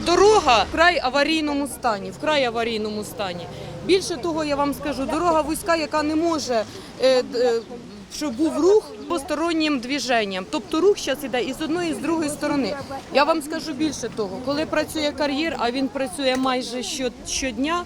Дорога вкрай аварійному стані, вкрай аварійному стані. Більше того, я вам скажу, дорога вузька, яка не може, е, е, щоб був рух постороннім движенням. Тобто рух зараз іде і з одної, і з другої сторони. Я вам скажу більше того, коли працює кар'єр, а він працює майже що- щодня,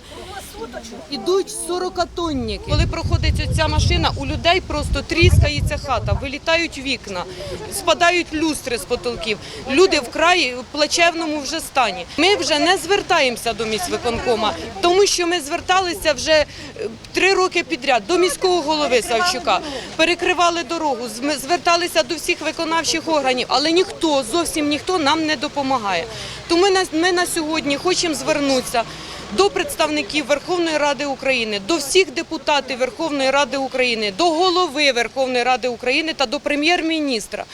ідуть 40-тонніки. Коли проходить ця машина, у людей просто тріскається хата, вилітають вікна, спадають люстри з потолків. Люди вкрай в плачевному вже стані. Ми вже не звертаємося до міськвиконкома, тому що ми зверталися вже е, три роки підряд до міського голови Савчука, перекривали дорогу, зверталися до всіх виконавчих органів, але ніхто, зовсім ніхто нам не допомагає. Тому ми на сьогодні хочемо звернутися до представників Верховної Ради України, до всіх депутатів Верховної Ради України, до голови Верховної Ради України та до прем'єр-міністра.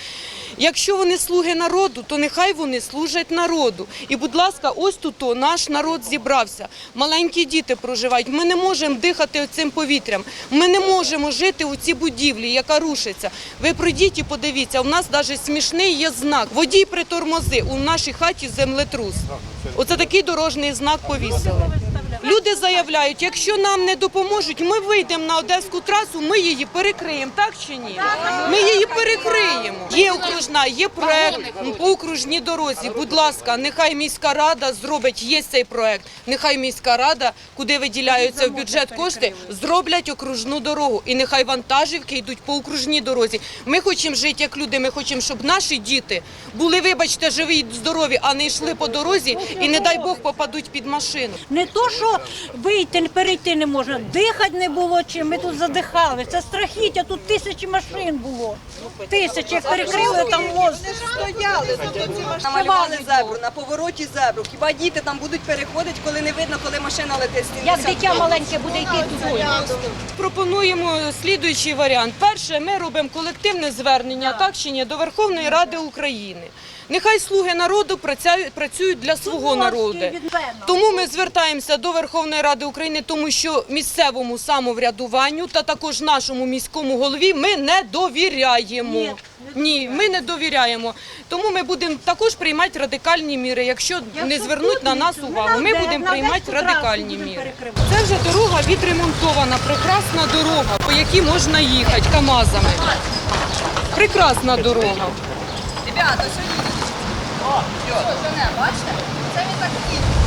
Якщо вони слуги народу, то нехай вони служать народу. І, будь ласка, ось тут наш народ зібрався. Маленькі діти проживають. Ми не можемо дихати цим повітрям. Ми не можемо жити у цій будівлі, яка рушиться. Ви пройдіть і подивіться. У нас навіть смішний є знак. Водій притормози. У нашій хаті землетрус. Оце такий дорожній знак повісили. Люди заявляють, якщо нам не допоможуть, ми вийдемо на одеську трасу, ми її перекриємо, так чи ні? Ми її перекриємо. Є окружна, є проект по окружній дорозі. Будь ласка, нехай міська рада зробить. Є цей проект. Нехай міська рада, куди виділяються в бюджет кошти, зроблять окружну дорогу. І нехай вантажівки йдуть по окружній дорозі. Ми хочемо жити як люди. Ми хочемо, щоб наші діти були, вибачте, живі й здорові, а не йшли по дорозі і не дай Бог попадуть під машину. Не то, що вийти, перейти не можна, дихати не було чим, ми тут задихали. Це страхіття, тут тисячі машин було. Тисячі, як перекрили там мост. стояли, намалювали зебру, на повороті зебру. Хіба діти там будуть переходити, коли не видно, коли машина летить Як дитя маленьке буде йти туди. Пропонуємо слідуючий варіант. Перше, ми робимо колективне звернення так чи ні, до Верховної Ради України. Нехай слуги народу працюють, працюють для свого народу. Тому ми звертаємося до Верховної Ради України, тому що місцевому самоврядуванню та також нашому міському голові ми не довіряємо. Ні, ми не довіряємо. Тому ми будемо також приймати радикальні міри. Якщо не звернуть на нас увагу, ми будемо приймати радикальні міри. Це вже дорога відремонтована, прекрасна дорога, по якій можна їхати КАМАЗами. Прекрасна дорога. Ребята, сьогодні. Бачите? Це він так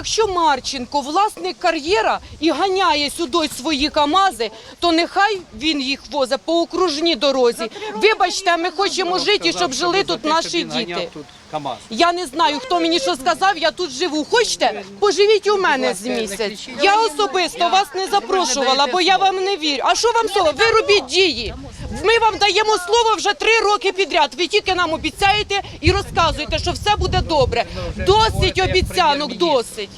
Якщо Марченко власник кар'єра і ганяє сюди свої КАМАЗи, то нехай він їх возить по окружній дорозі. Вибачте, ми хочемо жити, і щоб жили тут наші діти. Я не знаю, хто мені що сказав, я тут живу. Хочете? Поживіть у мене з місяць. Я особисто вас не запрошувала, бо я вам не вірю. А що вам слово? Ви робіть дії. Ми вам даємо слово вже три роки підряд. Ви тільки нам обіцяєте і розказуєте, що все буде добре. Досить обіцянок, досить.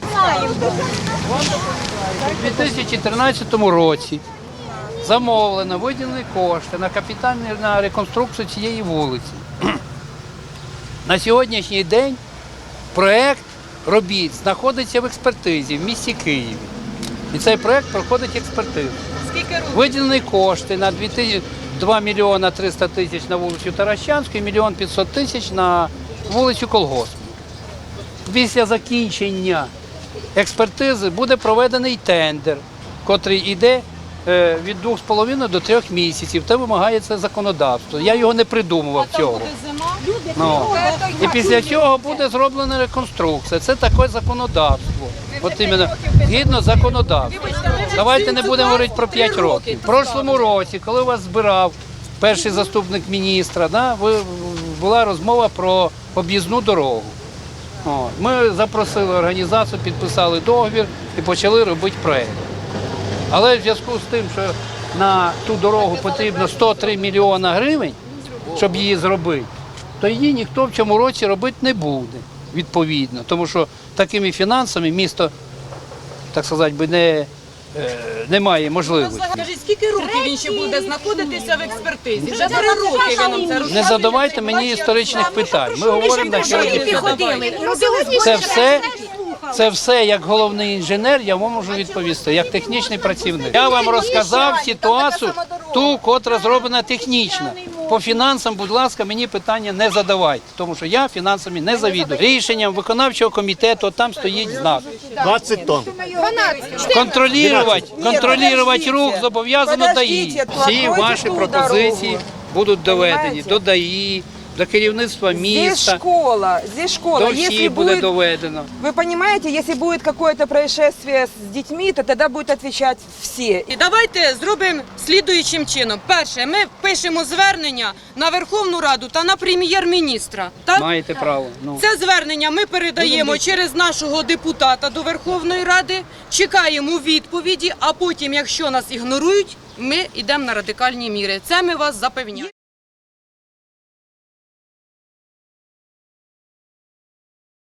У 2014 році замовлено виділені кошти на капітальну на реконструкцію цієї вулиці. На сьогоднішній день проєкт робіт знаходиться в експертизі в місті Києві. І цей проєкт проходить експертизу. Виділені кошти на 2000 2 мільйона 300 тисяч на вулицю Таращанську і мільйон 500 тисяч на вулицю Колгоспну. Після закінчення експертизи буде проведений тендер, котрий йде е, від 2,5 до 3 місяців. Те вимагає це законодавство. Я його не придумував цього. Ну, і після цього буде зроблена реконструкція. Це таке законодавство. От іменно згідно законодавства. Давайте не будемо говорити про 5 років. В прошлому році, коли вас збирав перший заступник міністра, да, ви, була розмова про об'їзну дорогу. О, ми запросили організацію, підписали договір і почали робити проєкт. Але в зв'язку з тим, що на ту дорогу потрібно 103 мільйона гривень, щоб її зробити, то її ніхто в цьому році робити не буде, відповідно. Тому що такими фінансами місто, так сказати, би не, е, не має можливості. Скажіть, скільки років він ще буде знаходитися в експертизі? Вже три роки він нам це Не розказує. задавайте мені історичних питань. Ми говоримо на сьогодні. Ходили, ходили. Це все, Це все як головний інженер, я вам можу відповісти, як технічний працівник. Я вам розказав ситуацію, ту, котра зроблена технічно. По фінансам, будь ласка, мені питання не задавайте, тому що я фінансами не завідую. Рішенням виконавчого комітету там стоїть знак. 20 тонн. Контролювати, контролювати рух зобов'язано ДАІ. Всі ваші пропозиції будуть доведені до ДАІ, до керівництва Здесь міста, школа, здесь школа. до всіх буде будет, доведено. вы понимаете, если будет какое-то происшествие с детьми, то тогда будут отвечать все. І давайте зробимо слідуючим чином. Перше, ми пишемо звернення на Верховну Раду та на прем'єр-міністра. Так? Маєте право. Ну. Це звернення ми передаємо через нашого депутата до Верховної Ради, чекаємо відповіді, а потім, якщо нас ігнорують, ми йдемо на радикальні міри. Це ми вас запевняємо.